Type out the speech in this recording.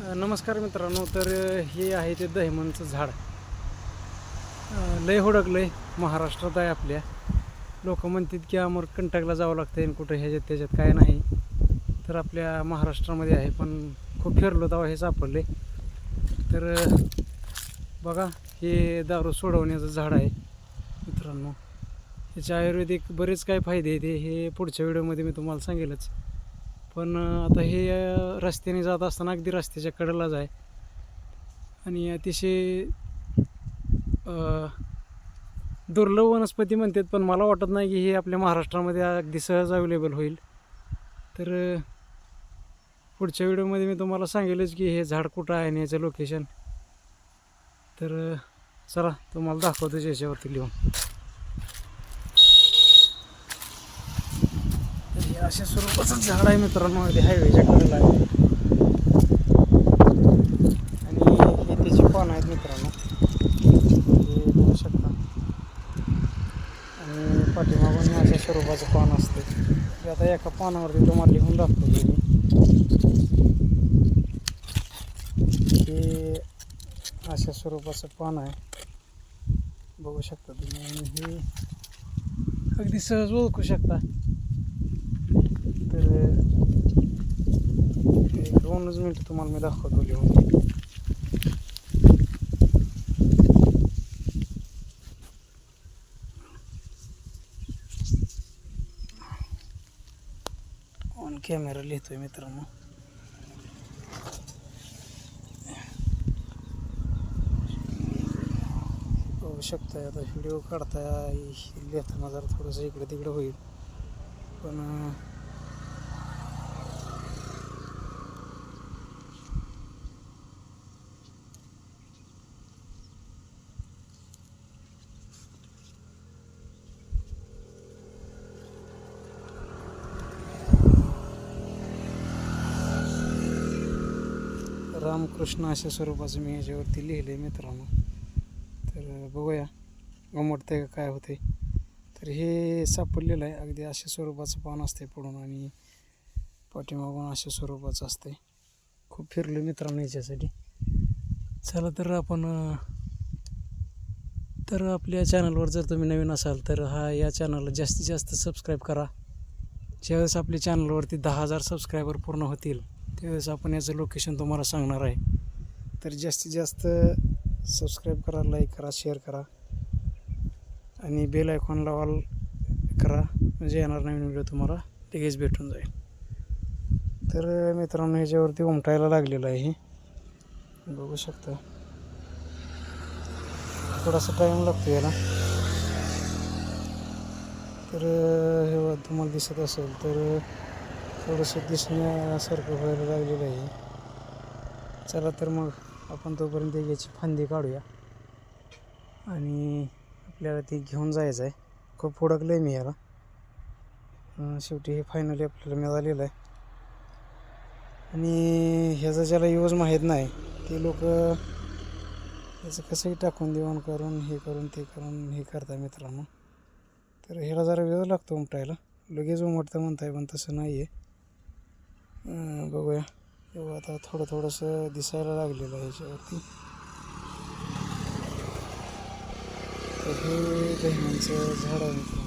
नमस्कार मित्रांनो तर हे आहे ते दहिमनचं झाड. अ, लय हुडकलंय महाराष्ट्रात आहे आपल्या. लोक म्हणतात की अमर कंटकला जावं लागतं आणि कुठं ह्याच्यात त्याच्यात काय नाही. तर आपल्या महाराष्ट्रामध्ये आहे पण खूप फिरलो तेव्हा हे सापडले तर बघा हे दारू सोडवण्याचं झाड आहे मित्रांनो. याचे आयुर्वेदिक बरेच काय फायदे आहेत हे पुढच्या व्हिडिओमध्ये मी तुम्हाला सांगेलच. पण आता हे रस्त्याने जात असताना अगदी रस्त्याच्या कडेलाच आहे. आणि अतिशय दुर्लभ वनस्पती म्हणतात पण मला वाटत नाही की हे आपल्या महाराष्ट्रामध्ये अगदी सहज अवेलेबल होईल. तर पुढच्या व्हिडिओमध्ये मी तुम्हाला सांगेलच की हे झाड कुठं आहे आणि याचं लोकेशन तर चला तुम्हाला दाखवतो याच्यावरती लिहून तर हे अशा स्वरूपाचं झाड आहे मित्रांनो. हे हायवेच्या कडेला आहे. आणि हे त्याची पानं आहेत मित्रांनो. हे बघू शकता. आणि पाठीमागून अशा स्वरूपाचं पान असते. आता एका पानावरती तुम्हाला लिहून दाखवतो मी. हे अशा स्वरूपाचं पान आहे. बघू शकता तुम्ही. आणि हे अगदी सहज ओळखू शकता. तर दोनच मिनटं तुम्हाला मी दाखवतो लिहून ऑन कॅमेरा लिहितोय मित्रांनो. बघू शकताय आता व्हिडिओ काढताय लिहिताना जरा थोडंसं इकडे तिकडे होईल. पण रामकृष्ण अशा स्वरूपाचं मी याच्यावरती लिहिलं आहे मित्रांनो. तर बघूया गमटते का काय होते तर हे सापडलेलं आहे अगदी अशा स्वरूपाचं पान असते पुढून आणि पाठीमागून अशा स्वरूपाचं असते खूप फिरलो मित्रांनो याच्यासाठी. चला तर आपण तर आपल्या चॅनलवर जर तुम्ही नवीन असाल तर हा या चॅनलला जास्तीत जास्त सबस्क्राईब करा. ज्यावेळेस आपल्या चॅनलवरती दहा हजार सबस्क्रायबर पूर्ण होतील त्यावेळेस आपण याचं लोकेशन तुम्हाला सांगणार आहे. तर जास्तीत जास्त सबस्क्राईब करा लाईक करा शेअर करा. आणि बेल आयकॉनला ऑल करा म्हणजे येणार नवीन व्हिडिओ तुम्हाला लगेच भेटून जाईल. तर मित्रांनो ह्याच्यावरती उमटायला लागलेलं आहे. हे बघू शकता. थोडासा टाईम लागतो याला. तर हे तुम्हाला दिसत असेल तर थोडंसं दिसण्यासारखं व्हायला लागलेलं आहे. चला तर मग आपण तोपर्यंत याची फांदी काढूया. आणि आपल्याला ती घेऊन जायचं आहे. खूप हुडकलं आहे मी याला. शेवटी हे फायनली आपल्याला मिळालेलं आहे. आणि ह्याचा ज्याला यूज माहीत नाही ते लोक याचं कसंही टाकून देऊन करून हे करून ते करून हे करता मित्रांनो. तर ह्याला जरा वेळ लागतो उमटायला. लगेच उमटतं म्हणताय पण तसं नाही आहे बघूया. तेव्हा आता थोडं थोडंसं दिसायला लागलेलं आहे ह्याच्यावरती तर हे दहिण्यांचं झाड आहे.